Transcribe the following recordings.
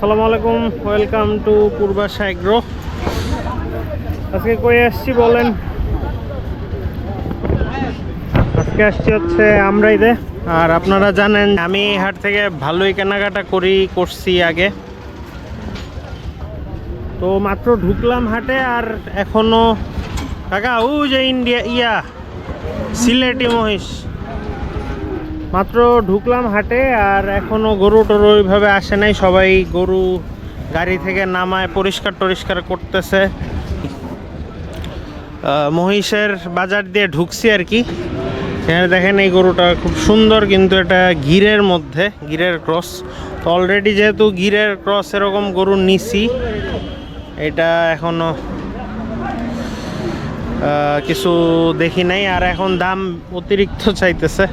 আসসালামু আলাইকুম, welcome to Purbasha agro আজকে কই আসছি বলেন? আজকে আসছি হচ্ছে আমরাইদে। আর আপনারা জানেন, আমি হাট থেকে ভালোই কেনাকাটা করি, করছি আগে। তো মাত্র ঢুকলাম হাটে আর এখনও কাকা ও যে ইন্ডিয়া ইয়া, সিলেটি মহিষ। মাত্র ঢুকলাম হাটে আর এখনও গরু টরু ওইভাবে আসে নাই। সবাই গরু গাড়ি থেকে নামায় পরিষ্কার টরিষ্কার করতেছে। মহিষের বাজার দিয়ে ঢুকছি আর কি। এখানে দেখেন এই গরুটা খুব সুন্দর কিন্তু এটা গিরের মধ্যে গিরের ক্রস। তো অলরেডি যেহেতু গিরের ক্রস এরকম গরু নিছি এটা এখনও আহ, কিছু দেখি নাই। আর এখন দাম অতিরিক্ত চাইতেছে।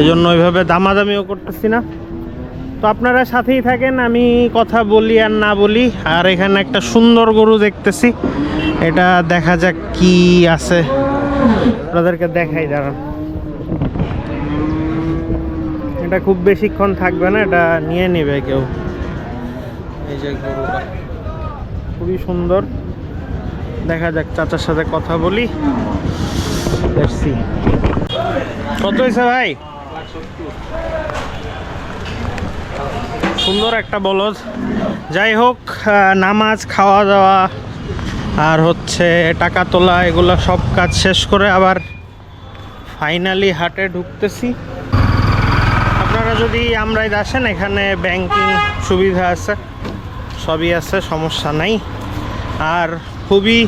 এই জন্য ওইভাবে দামাদামিও করতেছি না। তো আপনারা সাথেই থাকেন, আমি কথা বলি আর না বলি। আর এখানে একটা সুন্দর গরু দেখতেছি, এটা দেখা যাক কি আছে। আপনাদেরকে দেখাই, দাঁড়ান। এটা খুব বেশিক্ষণ থাকবে না, এটা নিয়ে নেবে কেউ। এই যে গরুটা, খুবই সুন্দর। দেখা যাক, চাচার সাথে কথা বলি see. কত হয়েছে ভাই? সুন্দর একটা বলদ। যাই হোক নামাজ খাওয়া দাওয়া আর হচ্ছে টাকা তোলা, এগুলো সব কাজ শেষ করে আবার ফাইনালি হাটে ঢুকতেছি। আপনারা যদি আমরাই আসেন, এখানে ব্যাংকিং সুবিধা আছে। সবই আছে, সমস্যা নাই। আর খুবই,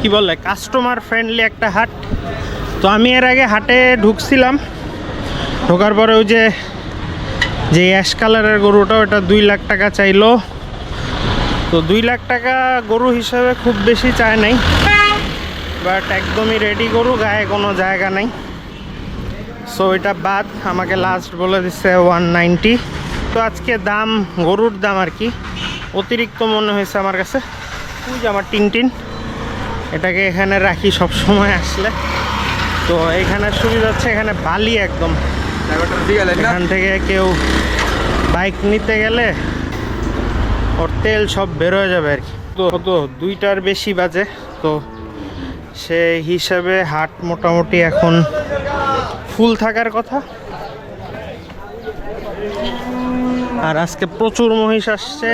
কি বলে কাস্টমার ফ্রেন্ডলি একটা হাট। তো আমি এর আগে হাটে ঢুকছিলাম। ঢোকার পরে ওই যে যে অ্যাশ কালারের গরুটা ওটা দুই লাখ টাকা চাইলো। তো দুই লাখ টাকা গরু হিসাবে খুব বেশি চায় নাই। বাট একদমই রেডি গরু, গায়ে কোনো জায়গা নাই। সো এটা বাদ, আমাকে লাস্ট বলে দিচ্ছে ওয়ান নাইনটি তো আজকে দাম, গরুর দাম আর কি। অতিরিক্ত মনে হয়েছে আমার কাছে। যে আমার টিনটিন। এটাকে এখানে রাখি সব সময় আসলে। তো এখানে সুবিধা হচ্ছে এখানে বালি একদম। এখান থেকে কেউ বাইক নিতে গেলে ওর তেল সব বেরোয় যাবে আর কি। তো তো দুইটার বেশি বাজে। তো সেই হিসাবে হাট মোটামুটি এখন ফুল থাকার কথা। আর আজকে প্রচুর মহিষ আসছে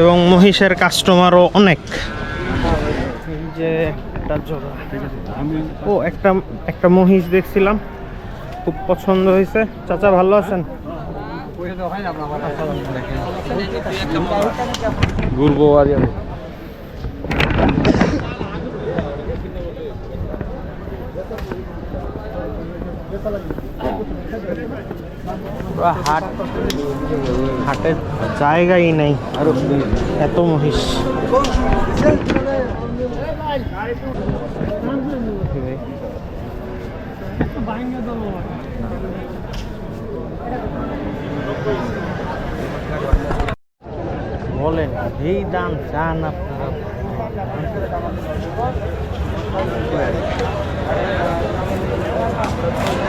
এবং মহিষের কাস্টমারও অনেক। যে একটা জোড়া ও একটা একটা মহিষ দেখছিলাম। খুব পছন্দ হয়েছে। চাচা ভালো আছেন? ঘুরবো পুরা হাট হাটের জায়গাই নাই। আর এত মহিষ। বলেন যেই দাম চান আপনারা?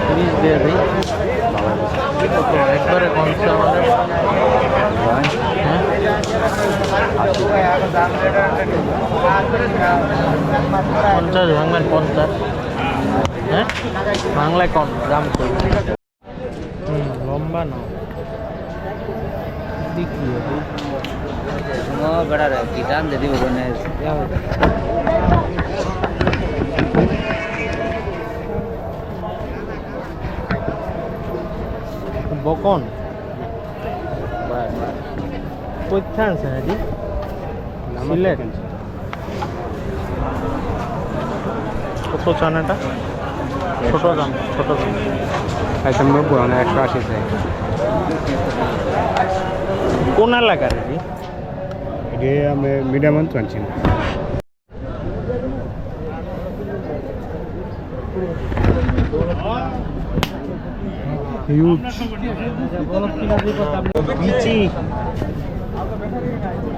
তিরিশ দিয়ে দিই একবারে হ্যাঁ? পঞ্চাশ ভাঙবেন পঞ্চাশ। হ্যাঁ? বাংলায় কম দাম কই হুম লম্বা না দেখি বড় কি বকন? কোথায় আনছেন এটি সিলেট। কত চান এটা ছোট দাম ছোট দাম একশো নব্বই মানে একশো আশি চাই। কোন এলাকার এটি? এটি আমি মিডিয়াম আনছি। বিচি।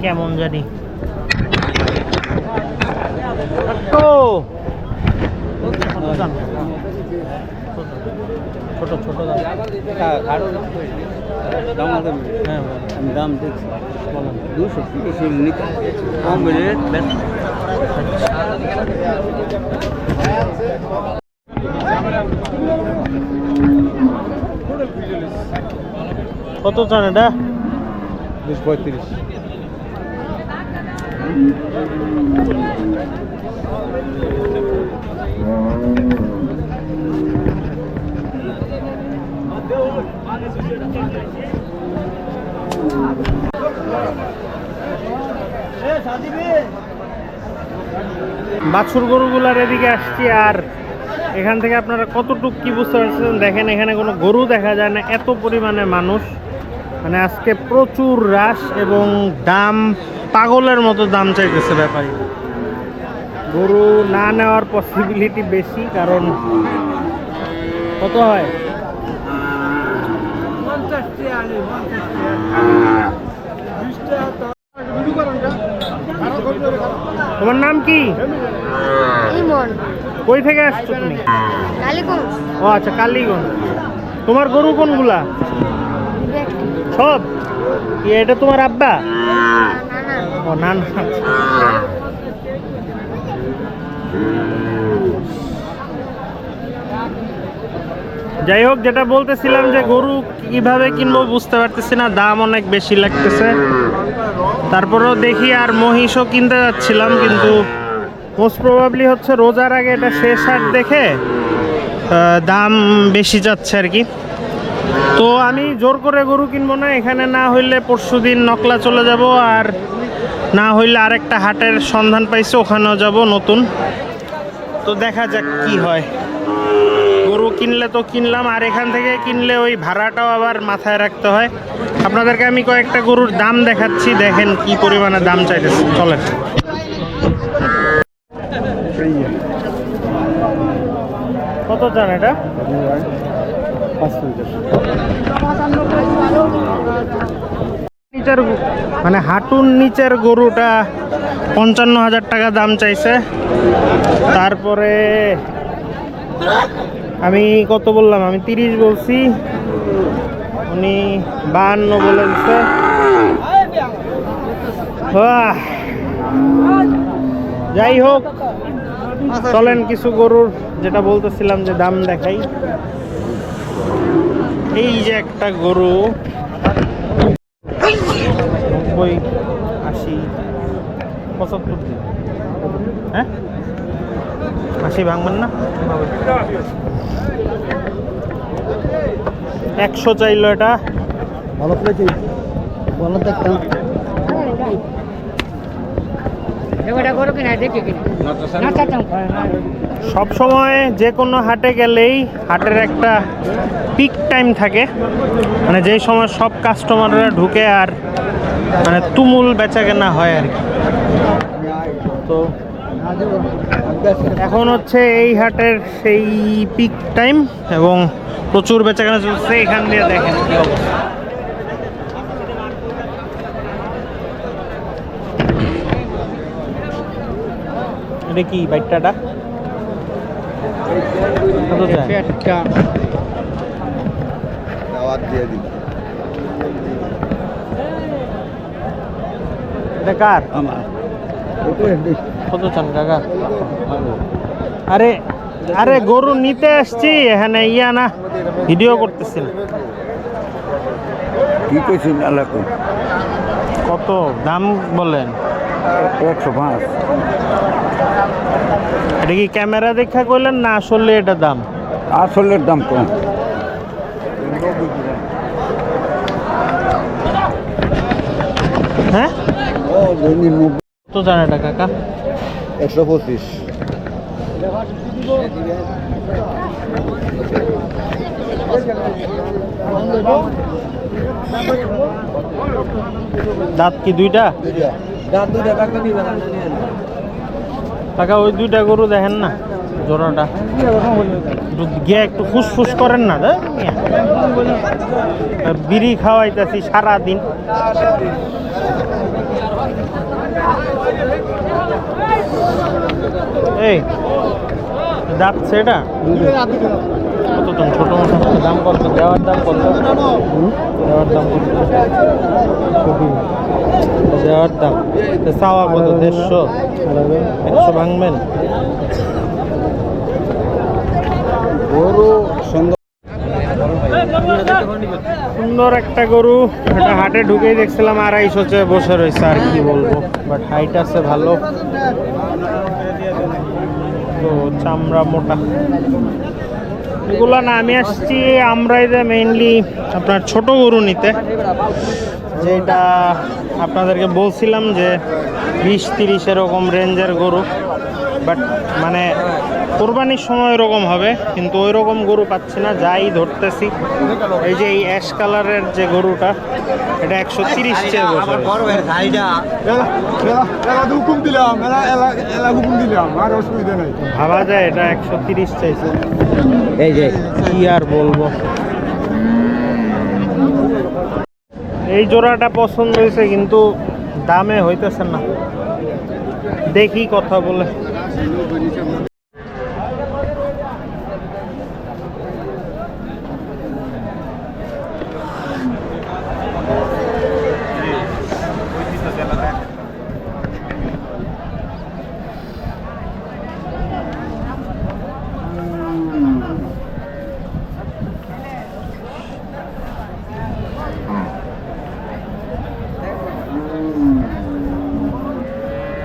কেমন জানি। ছোট। ছোট দাম। হ্যাঁ দাম দেখছি দুশো কম রেট কত চান এটা? দুশো পঁয়ত্রিশ। বাছুর গরুগুলার এদিকে আসছি আর এখান থেকে আপনারা কতটুক কি বুঝতে পারছেন? দেখেন, এখানে কোনো গরু দেখা যায় না। এত পরিমাণে মানুষ। মানে আজকে প্রচুর রাশ এবং দাম পাগলের মতো দাম চাইতেছে ব্যাপারী। গরু না নেওয়ার পসিবিলিটি বেশি কারণ কত হয়? তোমার নাম কি? কই থেকে আসছো তুমি? ও আচ্ছা কালীগঞ্জ। তোমার গরু কোনগুলা? সব? কি এটা তোমার আব্বা? ও না না। যাই হোক যেটা বলতেছিলাম যে গরু কীভাবে কিনবো বুঝতে পারতেছি না দাম অনেক বেশি লাগতেছে। তারপরেও দেখি আর মহিষও কিনতে যাচ্ছিলাম কিন্তু মোস্ট প্রবাবলি হচ্ছে রোজার আগে এটা শেষ হাট দেখে দাম বেশি যাচ্ছে আর কি। তো আমি জোর করে গরু কিনবো না, এখানে না হইলে পরশু দিন নকলা চলে যাব আর না হইলে আরেকটা হাটের সন্ধান পাইছে, ওখানেও যাব নতুন। তো দেখা যাক কি হয়। গরু কিনলে তো কিনলাম, আর এখান থেকে কিনলে ওই ভাড়াটাও আবার মাথায় রাখতে হয়। আপনাদেরকে আমি কয়েকটা গরুর দাম দেখাচ্ছি, দেখেন কি পরিমাণে দাম চাইতেছে। চলেন। কত চান এটা? মানে হাঁটুর নিচের গরুটা পঞ্চান্ন হাজার টাকা দাম চাইছে। তারপরে আমি কত বললাম? আমি তিরিশ বলছি। উনি বাহান্ন বলে দিচ্ছে যাই হোক, চলেন কিছু গরুর যেটা বলতেছিলাম যে দাম দেখাই। এই যে একটা গরু। নব্বই, আশি, পঁচাত্তর হ্যাঁ? আশি ভাঙবেন না? একশো চাইলো এটা। ভালো বলো দেখতাম করো কিনা দেখি কিনা। সব সময় যে কোনো হাটে গেলেই হাটের একটা পিক টাইম থাকে। মানে যেই সময় সব কাস্টমাররা ঢুকে আর মানে তুমুল বেচা কেনা হয় আর কি। তো এখন হচ্ছে এই হাটের সেই পিক টাইম এবং প্রচুর বেচাকেনা চলছে এখান দিয়ে দেখেন কি অবস্থা। এটা কি বাইকটাটা কত দিয়ে? দিন এটা কার? আমার। কত চান কাকা? আরে আরে গরু নিতে আসছি এখানে ইয়া না ভিডিও করতেছি না কি কইছেন আল্লাহ কত? দাম বলেন। একশো পাঁচ। এটা কি ক্যামেরা দেখা কইলেন না আসলে এটা দাম? আসলের দাম কম। হ্যাঁ? কত চান এটা কাকা? একশো পঁচিশ। দাঁত কি দুইটা? কাকা ওই দুইটা গরু দেখেন না, জোড়াটা। গিয়ে একটু ফুসফুস করেন না বিড়ি খাওয়াইতেছি সারাদিন। এই দাঁত সেটা কত দাম দাম কত? দেওয়ার দাম কত? দেওয়ার দাম কত? দাম চাওয়া কত দেড়শো। একশো ভাঙবেন? গরু সুন্দর সুন্দর একটা গরু। এটা হাটে ঢুকেই দেখছিলাম আড়াইশো চেয়ে বসে রয়েছে আর কি বলব। বাট হাইট আছে ভালো। তো চামড়া মোটা। এগুলো না আমি আসছি আমরাই যে মেইনলি আপনার ছোট গরু নিতে। যেটা আপনাদেরকে বলছিলাম যে বিশ তিরিশ এরকম রেঞ্জের গরু বাট মানে কোরবানির সময় এরকম হবে কিন্তু ওই রকম গরু পাচ্ছি না যাই ধরতেছি। এই যে এই অ্যাশ কালারের যে গরুটা এটা একশো তিরিশ ভাবা যায় এটা একশো তিরিশ চাইছে এই যে কি আর বলব? এই জোড়াটা পছন্দ হয়েছে কিন্তু দামে হইতেছে না। দেখি কথা বলে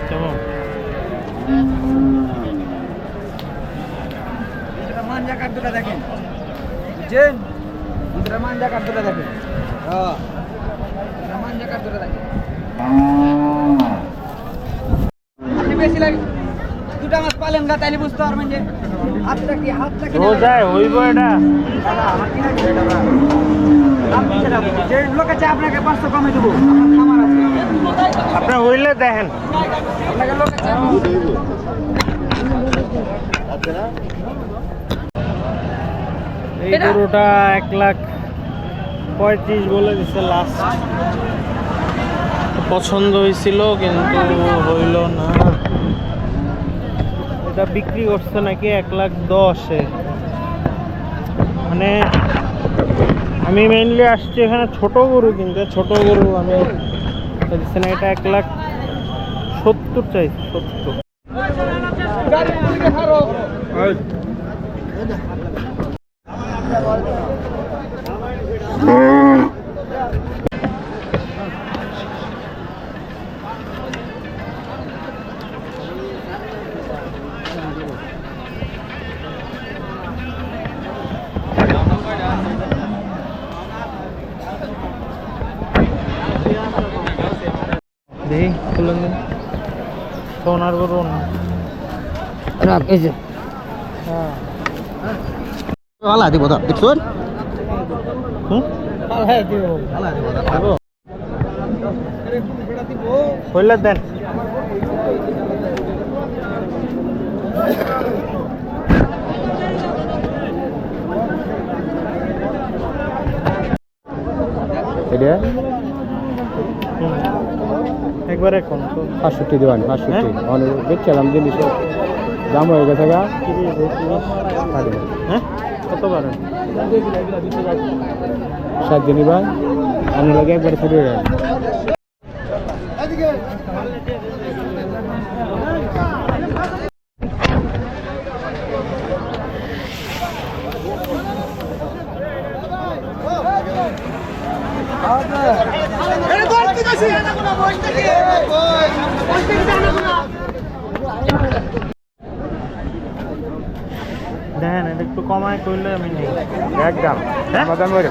কেমন মাঞ্জা কার্ডটা দেখেন বুঝছেন মাঞ্জা কার্ডটা দেখেন হ্যাঁ মাঞ্জা কার্ডটা দেখেন আপনি বেশি লাগে দুটা মাছ পালেন গা তাইলে বুঝতে পারবেন যে হাতটা কি হাতটা কি রোজায় হইব এটা। যে লোক আছে আপনাকে পাঁচশো কমে দেবো। আমার আছে। আপনার হইলে দেখেন। আপনাকে লোক আছে এই গরুটা এক লাখ পঁয়ত্রিশ বলে দিচ্ছে লাস্ট পছন্দ হয়েছিল কিন্তু হইল না। এটা বিক্রি করছে নাকি এক লাখ দশে? মানে আমি মেইনলি আসছি এখানে ছোট গরু কিনতে, ছোট গরু আমি দিচ্ছি না, এটা এক লাখ সত্তর চাই, সত্তর। দেখি সোনার গরু না হ্যাঁ। ভালো দিব তো দেখছুন হুম? হইলে দেন। এটা? হুম। একবারে কম পাঁচষট্টি দেবেন পাঁচষট্টি। হ্যাঁ? অনেক দেখছিলাম জিনিস দাম হয়ে গেছে গা। হ্যাঁ? কত সাত দিনই ভাই আমি লাগে একবারে ছুটি গেল দেখেন এটা কমায় করলে আমি নেই। একদম। হ্যাঁ? দাম করে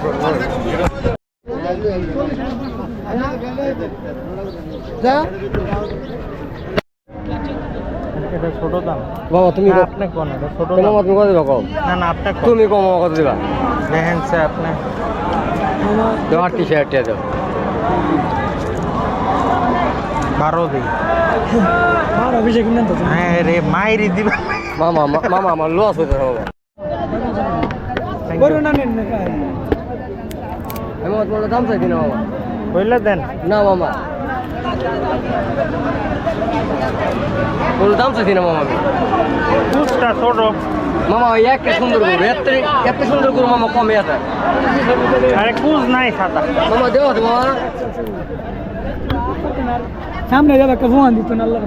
এটা ছোট দাম। বাবা তুমি আপনি কোন? এটা ছোট দাম। তুমি কত দিবা কম না না আপনি তুমি কম কত দিবা। দেখেন স্যার আপনি। তোমার টি শার্ট দাও। বারো দিই হ্যাঁ রে মাইরি দিবা। মামা মামা আমার লস হইতে হবে Thank you. আমি তোমার দাম চাইছি না মামা। হইলে দেন। না মামা। কোনো দাম চাইছি না মামা আমি। কুচটা ছোট। মামা ওই একটা সুন্দর গরু এত এত সুন্দর গরু মামা কমে আছে। আরে কুজ নাই ছাতা মামা দেওয়া তো মামা সামনে যাবে একটা ফোন দিত না আল্লাহ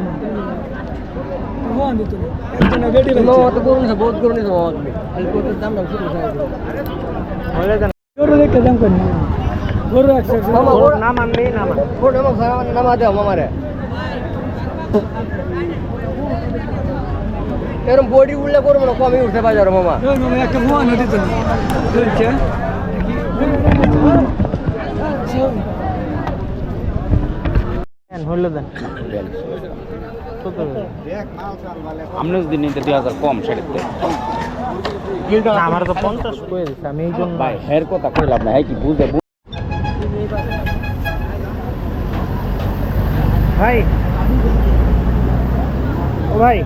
ফোন দিত না একজন বেটি মামা তো গরু নিছে বহুত গরু নিছে মামা তুমি খালি গরুর দাম দাম শুরু বলে দেন গরু দেখতে দাম করি গরু একশো মামা ওর গরু নাম আনলেই নাম আন। গরু নামা নামা দেও মামা রে এরকম বডি উঠলে করব না কমই উঠতে বাজার মামা একটা ফোন দিত না চলছে দেন, হইল দেন। আপনি যদি নিতে দুই হাজার কম সেটাতে আমার তো পঞ্চাশ করে দিচ্ছে আমি এই জন্য ভাই হের কথা কইলাম না হ্যাঁ কি বুঝে ভাই ও ভাই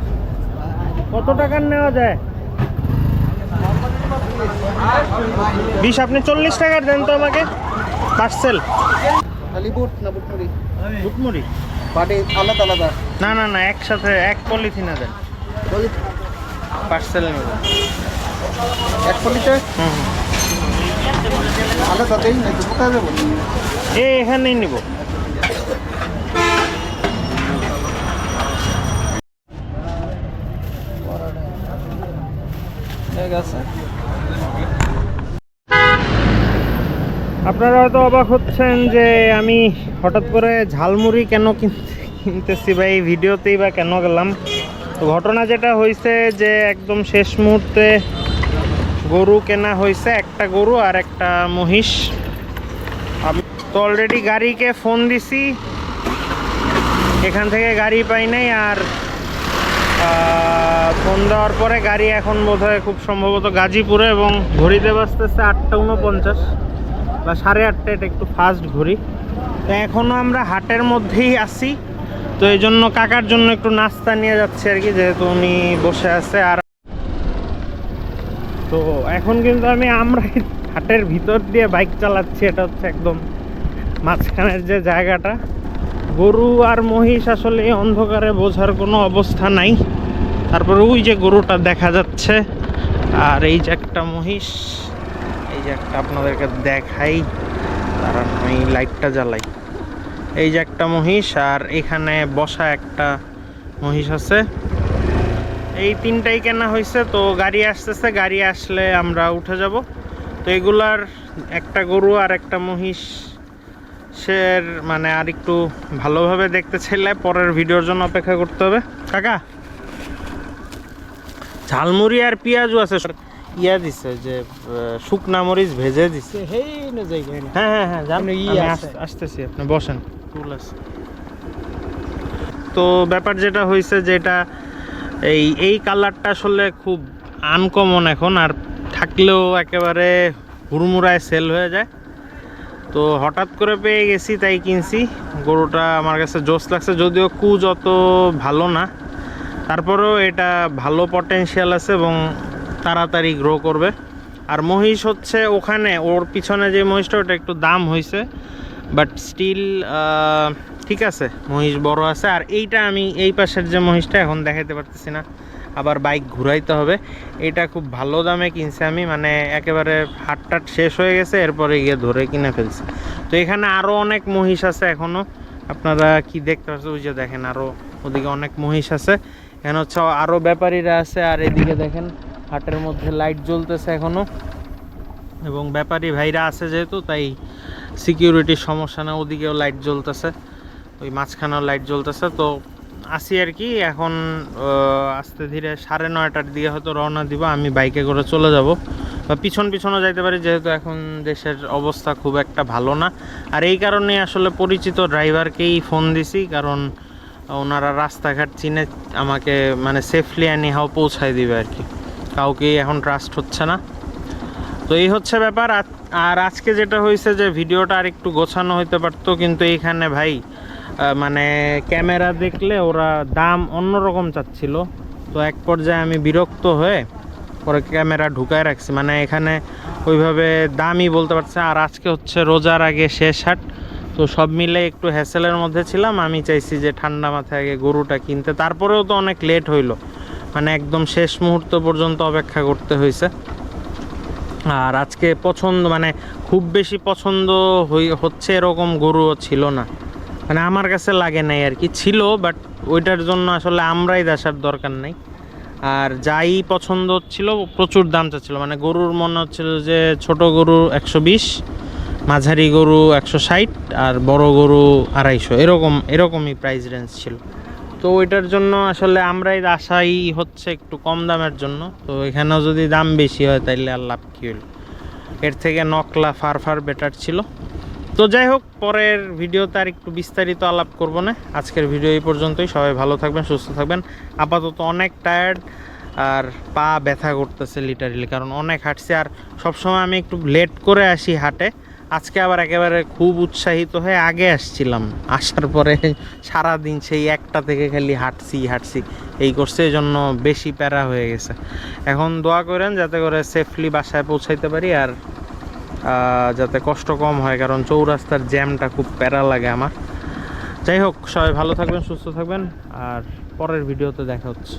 কত টাকার নেওয়া যায়? বিশ আপনি চল্লিশ টাকার দেন তো আমাকে পার্সেল। খালি বুট না বুট মুড়ি বুটমুড়ি? পাটি আলাদা আলাদা। না না না একসাথে এক পলিথিনে দেন পার্সেল নেবেন এক পলিতে? হুম হুম। আলাদাতেই নাকি? কোথায় যাব? এ এখানেই নিব। ঠিক আছে আপনারা হয়তো অবাক হচ্ছেন যে আমি হঠাৎ করে ঝালমুড়ি কেন কিনতে কিনতেছি বা এই ভিডিওতেই বা কেন গেলাম? তো ঘটনা যেটা হয়েছে যে একদম শেষ মুহূর্তে গরু কেনা হয়েছে একটা গরু আর একটা মহিষ। আমি তো অলরেডি গাড়িকে ফোন দিছি। এখান থেকে গাড়ি পাই নাই আর ফোন দেওয়ার পরে গাড়ি এখন বোধহয় খুব সম্ভবত গাজীপুরে এবং ঘড়িতে বাজতেছে আটটা উনপঞ্চাশ বা সাড়ে আটটা এটা একটু ফাস্ট ঘুরি। তো এখনও আমরা হাটের মধ্যেই আছি। তো এই জন্য কাকার জন্য একটু নাস্তা নিয়ে যাচ্ছি আর কি, যেহেতু উনি বসে আছে আর তো এখন কিন্তু আমি আমরা হাটের ভিতর দিয়ে বাইক চালাচ্ছি, এটা হচ্ছে একদম মাঝখানের যে জায়গাটা। গরু আর মহিষ আসলে অন্ধকারে বোঝার কোনো অবস্থা নাই। তারপরে ওই যে গরুটা দেখা যাচ্ছে, আর এই যে একটা মহিষ। যে একটা আপনাদেরকে দেখাই। তারা আমি লাইটটা জ্বালাই। এই যে একটা মহিষ, আর এখানে বসা একটা মহিষ আছে। এই তিনটাই কেনা হয়েছে, তো গাড়ি আসতেছে, গাড়ি আসলে আমরা উঠে যাব। তো এগুলার একটা গরু আর একটা মহিষ সের মানে আর একটু ভালোভাবে দেখতে চাইলে পরের ভিডিওর জন্য অপেক্ষা করতে হবে। কাকা, ঝালমুড়ি আর পেঁয়াজও আছে। ইয়া দিছে যে শুকনা মরিচ ভেজে দিছে। হেই না না। হ্যাঁ হ্যাঁ হ্যাঁ জানো। ই। আসতেছি আপনি বসেন। টুল আছে তো ব্যাপার যেটা হয়েছে যেটা এই এই কালারটা আসলে খুব আনকমন এখন আর থাকলেও একেবারে হুড়মুড়ায় সেল হয়ে যায়। তো হঠাৎ করে পেয়ে গেছি তাই কিনছি। গরুটা আমার কাছে জোস লাগছে যদিও কুজ অত ভালো না। তারপরেও এটা ভালো পটেনশিয়াল আছে এবং তাড়াতাড়ি গ্রো করবে। আর মহিষ হচ্ছে ওখানে, ওর পিছনে যে মহিষটা, ওটা একটু দাম হয়েছে বাট স্টিল ঠিক আছে, মহিষ বড় আছে। আর এইটা আমি এই পাশের যে মহিষটা, এখন দেখাতে পারতেছি না। আবার বাইক ঘুরাইতে হবে। এটা খুব ভালো দামে কিনছি আমি মানে একেবারে হাটটাট শেষ হয়ে গেছে, এরপরে গিয়ে ধরে কিনে ফেলছি। তো এখানে আরও অনেক মহিষ আছে এখনও আপনারা কি দেখতে পাচ্ছেন? ওই যে দেখেন আরও ওদিকে অনেক মহিষ আছে। এখানে হচ্ছে আরও ব্যাপারীরা আছে, আর এদিকে দেখেন হাটের মধ্যে লাইট জ্বলতেছে এখনও এবং ব্যাপারী ভাইরা আছে যেহেতু, তাই সিকিউরিটির সমস্যা না, ওদিকেও লাইট জ্বলতেছে। ওই মাঝখানেও লাইট জ্বলতেছে। তো আসি আর কি, এখন আস্তে ধীরে সাড়ে নয়টার দিকে হয়তো রওনা দিব, আমি বাইকে করে চলে যাব। বা পিছন পিছনও যাইতে পারি, যেহেতু এখন দেশের অবস্থা খুব একটা ভালো না। আর এই কারণে আসলে পরিচিত ড্রাইভারকেই ফোন দিছি, কারণ ওনারা রাস্তাঘাট চিনে আমাকে মানে সেফলি অ্যানি হাও পৌঁছায় দিবে আর কি। কাউকেই এখন ট্রাস্ট হচ্ছে না। তো এই হচ্ছে ব্যাপার। আর- আর আজকে যেটা হয়েছে যে ভিডিওটা আর একটু গোছানো হইতে পারতো, কিন্তু এইখানে ভাই মানে ক্যামেরা দেখলে ওরা দাম অন্যরকম চাচ্ছিল। তো এক পর্যায়ে আমি বিরক্ত হয়ে পরে ক্যামেরা ঢুকায় রাখছি। মানে এখানে ওইভাবে দামই বলতে পারছে আর আজকে হচ্ছে রোজার আগে শেষ হাট। তো সব মিলে একটু হ্যাসেলের মধ্যে ছিলাম। আমি চাইছি যে ঠান্ডা মাথায় আগে গরুটা কিনতে। তারপরেও তো অনেক লেট হইল। মানে একদম শেষ মুহূর্ত পর্যন্ত অপেক্ষা করতে হয়েছে। আর আজকে পছন্দ মানে খুব বেশি পছন্দ হচ্ছে এরকম গরুও ছিল না। মানে আমার কাছে লাগে নাই আর কি। ছিল বাট ওইটার জন্য আসলে আমরাই দেখার দরকার নাই। আর যাই পছন্দ হচ্ছিল, প্রচুর দাম চাচ্ছিল। মানে গরুর মনে হচ্ছিল যে ছোট গরু একশো বিশ, মাঝারি গরু একশো ষাট, আর বড় গরু আড়াইশো। এরকম, এরকমই প্রাইস রেঞ্জ ছিল। তো ওইটার জন্য আসলে আমরাই আশাই হচ্ছে একটু কম দামের জন্য। তো এখানেও যদি দাম বেশি হয় তাইলে আর লাভ কী হলো এর থেকে নকলা ফার ফার বেটার ছিল। তো যাই হোক, পরের ভিডিওতে আর একটু বিস্তারিত আলাপ করব না। আজকের ভিডিও এই পর্যন্তই। সবাই ভালো থাকবেন, সুস্থ থাকবেন। আপাতত অনেক টায়ার্ড আর পা ব্যথা করতেছে লিটারিলি কারণ অনেক হাঁটছি আর সবসময় আমি একটু লেট করে আসি হাটে। আজকে আবার একেবারে খুব উৎসাহিত হয়ে আগে আসছিলাম। আসার পরে সারা দিন সেই একটা থেকে খালি হাঁটছি হাঁটছি। এই করছে এই জন্য বেশি প্যারা হয়ে গেছে। এখন দোয়া করেন যাতে করে সেফলি বাসায় পৌঁছাইতে পারি আর যাতে কষ্ট কম হয়, কারণ চৌরাস্তার জ্যামটা খুব প্যারা লাগে আমার। যাই হোক, সবাই ভালো থাকবেন, সুস্থ থাকবেন, আর পরের ভিডিওতে দেখা হচ্ছে।